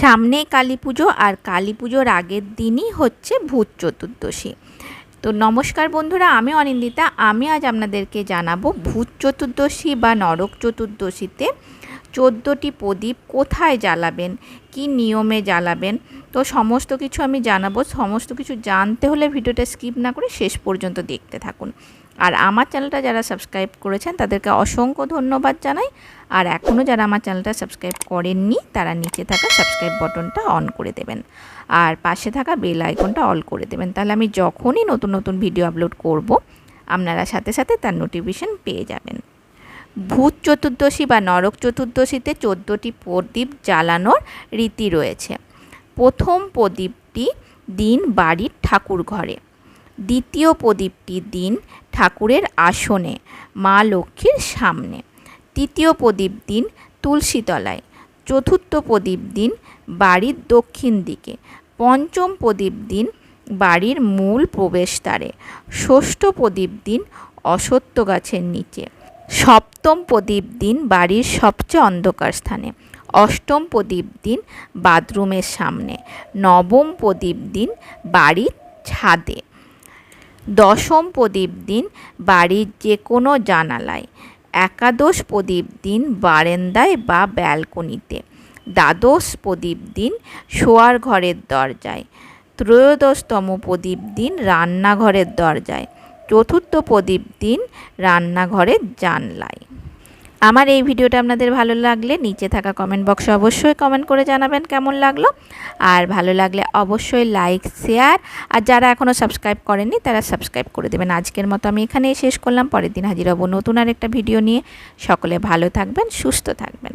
সামনেই কালী পুজো আর কালী পুজোর আগের দিনই হচ্ছে ভূত চতুর্দশী। তো নমস্কার বন্ধুরা, আমি অনিন্দিতা। আমি আজ আপনাদেরকে জানাব ভূত চতুর্দশী বা নরক চতুর্দশীতে চোদ্দোটি প্রদীপ কোথায় জ্বালাবেন? কি নিয়মে জ্বালাবেন? তো সমস্ত কিছু আমি জানাব। সমস্ত কিছু জানতে হলে ভিডিওটা স্কিপ না করে শেষ পর্যন্ত দেখতে থাকুন। আর আমার চ্যানেলটা যারা সাবস্ক্রাইব করেছেন, তাদেরকে অসংখ্য ধন্যবাদ জানাই। আর এখনও যারা আমার চ্যানেলটা সাবস্ক্রাইব করেননি, তারা নিচে থাকা সাবস্ক্রাইব বটনটা অন করে দেবেন। আর পাশে থাকা বেল আইকনটা অল করে দেবেন। তাহলে আমি যখনই নতুন নতুন ভিডিও আপলোড করব, আপনারা সাথে সাথে তার নোটিফিকেশন পেয়ে যাবেন। ভূত চতুর্দশী বা নরক চতুর্দশীতে চোদ্দোটি প্রদীপ জ্বালানোর রীতি রয়েছে। প্রথম প্রদীপটি দিন বাড়ির ঠাকুর ঘরে। দ্বিতীয় প্রদীপটি দিন ঠাকুরের আসনে, মা লক্ষ্মীর সামনে। তৃতীয় প্রদীপ দিন তুলসীতলায়। চতুর্থ প্রদীপ দিন বাড়ির দক্ষিণ দিকে। পঞ্চম প্রদীপ দিন বাড়ির মূল প্রবেশদ্বারে। ষষ্ঠ প্রদীপ দিন অসত্য গাছের নিচে। সপ্তম প্রদীপ দিন বাড়ির সবচেয়ে অন্ধকার স্থানে। অষ্টম প্রদীপ দিন বাথরুমের সামনে। নবম প্রদীপ দিন বাড়ির ছাদে। দশম প্রদীপ দিন বাড়ির যে কোনো জানালায়। একাদশ প্রদীপ দিন বারেন্দায় বা ব্যালকনিতে। দ্বাদশ প্রদীপ দিন শোয়ার ঘরের দরজায়। ত্রয়োদশতম প্রদীপ দিন রান্নাঘরের দরজায়। চতুর্থ প্রদীপ দিন রান্নাঘরের জানলায়। আমার এই ভিডিওটা আপনাদের ভালো লাগলে নিচে থাকা কমেন্ট বক্সে অবশ্যই কমেন্ট করে জানাবেন কেমন লাগল। আর ভালো লাগলে অবশ্যই লাইক শেয়ার আর যারা এখনও সাবস্ক্রাইব করেননি, তারা সাবস্ক্রাইব করে দেবেন। আজকের মতো আমি এখানেই শেষ করলাম। পরের দিন হাজির হব নতুন আর একটা ভিডিও নিয়ে। সকলে ভালো থাকবেন, সুস্থ থাকবেন।